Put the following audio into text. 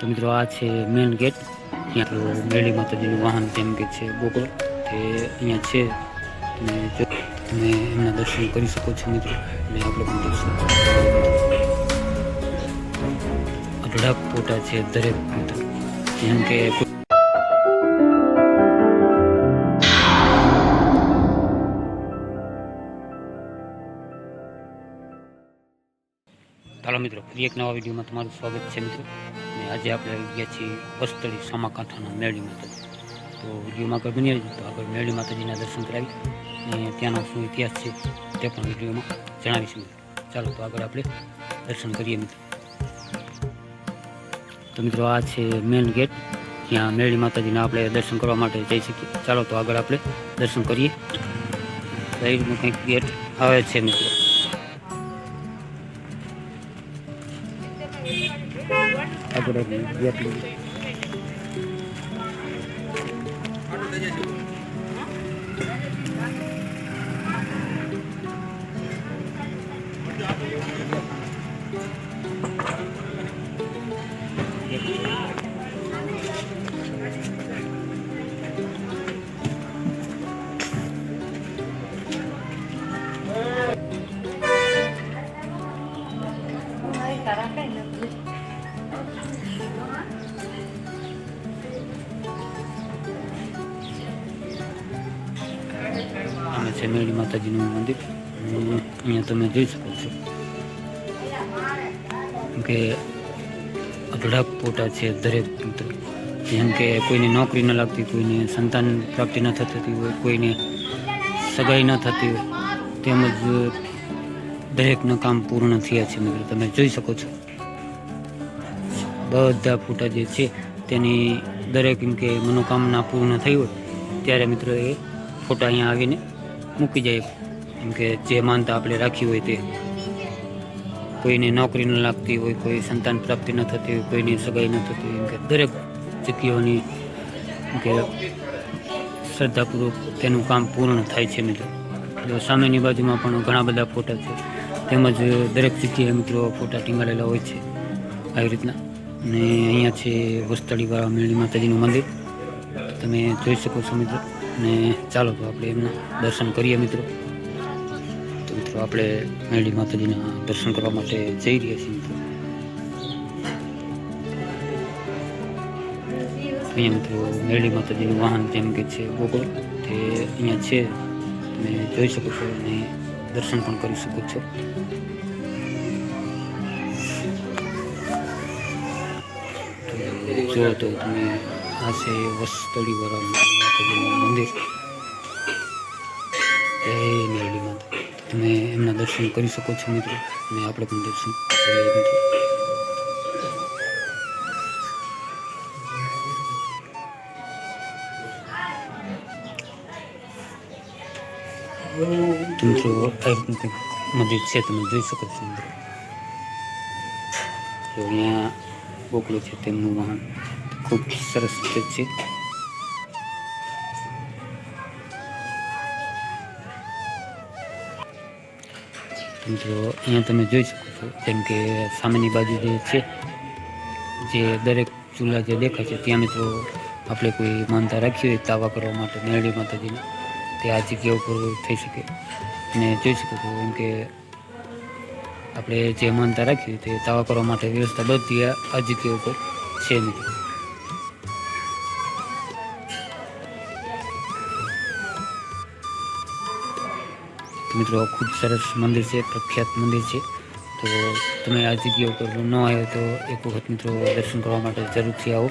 તો મિત્રો આ છે મેઇન ગેટ ત્યાં મેળી માતાજીનું વાહન જેમ કે છે ગોકળ. તે અહીંયા છે. તમે તમે એમના દર્શન કરી શકો છો મિત્રો. અને આપણે પણ દર્શન અઢળક ફોટા છે દરેક મિત્રો. જેમ કે ચાલો મિત્રો, ફરી એક નવા વિડીયોમાં તમારું સ્વાગત છે મિત્રો. અને આજે આપણે આવી ગયા છીએ વસ્તળી સામાકાંઠાના મેળી માતાજી. તો વિડીયોમાં આગળ બની તો આગળ મેળી માતાજીના દર્શન કરાવી અને ત્યાંનો શું ઇતિહાસ છે તે પણ વિડીયોમાં જણાવીશું ચાલો, તો આગળ આપણે દર્શન કરીએ મિત્રો. તો મિત્રો, આ છે મેન ગેટ ત્યાં મેળી માતાજીના આપણે દર્શન કરવા માટે જઈ શકીએ. ચાલો, તો આગળ આપણે દર્શન કરીએ. કંઈક ગેટ આવે છે મિત્રો. aku lagi lihat dulu Thank you. છે મેળી માતાજીનું મંદિર. અહીંયા તમે જોઈ શકો છો. કે અઢળક ફોટા છે દરેક જેમ કે કોઈને નોકરી ન લાગતી, કોઈને સંતાન પ્રાપ્તિ ન થતી હોય, કોઈને સગાઈ ન થતી હોય, તેમજ દરેકનું કામ પૂર્ણ થયા છે મિત્રો. તમે જોઈ શકો છો. બધા ફોટા જે છે તેની દરેક કે મનોકામના પૂર્ણ થઈ હોય, ત્યારે મિત્રો એ ફોટા અહીંયા આવીને મૂકી જાય. એમ કે જે માનતા આપણે રાખી હોય તે. કોઈને નોકરી ન લાગતી હોય, કોઈ સંતાન પ્રાપ્તિ ન થતી હોય, કોઈની સગાઈ ન થતી હોય એમ કે દરેક જગ્યાઓની એમ કે શ્રદ્ધાપૂર્વક તેનું કામ પૂર્ણ થાય છે મિત્રો. જો સામેની બાજુમાં પણ ઘણા બધા ફોટા છે. તેમજ દરેક જગ્યાએ મિત્રો ફોટા ટીંગાડેલા હોય છે. આવી રીતના. અને અહીંયા છે વસ્તળીવાળા મેળી માતાજીનું મંદિર. તમે જોઈ શકો છો મિત્રો. અને ચાલો તો આપણે એમના દર્શન કરીએ મિત્રો. તો મિત્રો આપણે મેળી માતાજીના દર્શન કરવા માટે જઈ રહ્યા છીએ મિત્રો. અહીંયા મિત્રો મેળી માતાજીનું વાહન જેમ કે છે ગોકળ, તે અહીંયા છે. તમે જોઈ શકો છો અને દર્શન પણ કરી શકો છો. જો તો તમે આ છે વસ્તળીવાળા માતાજીનું મંદિર. જય મેરડી માતા. તમે એમના દર્શન કરી શકો છો મિત્રો. અને આપણે પણ દર્શન કરીએ મિત્રો મિત્રો મંદિર છે, તમે જોઈ શકો છો મિત્રો. અહીંયા બોકલો છે, તેમનું વાહન. ખૂબ સરસ રીતે છે મિત્રો અહીંયા તમે જોઈ શકો છો જેમ કે સામેની બાજુ જે છે જે દરેક ચૂલા જે દેખાય છે ત્યાં મિત્રો આપણે કોઈ માનતા રાખી હોય તાવા કરવા માટે મેરડી માતાજીને તે આ જગ્યા ઉપર થઈ શકે અને જોઈ શકો છો એમ કે આપણે જે માનતા રાખી હોય તે તાવા કરવા માટે વ્યવસ્થા બધી આ જગ્યા ઉપર છે મિત્રો મિત્રો, ખૂબ સરસ મંદિર છે, પ્રખ્યાત મંદિર છે. તો તમે આ જગ્યા ઉપર ન આવ્યો તો એક વખત મિત્રો દર્શન કરવા માટે જરૂરથી આવો.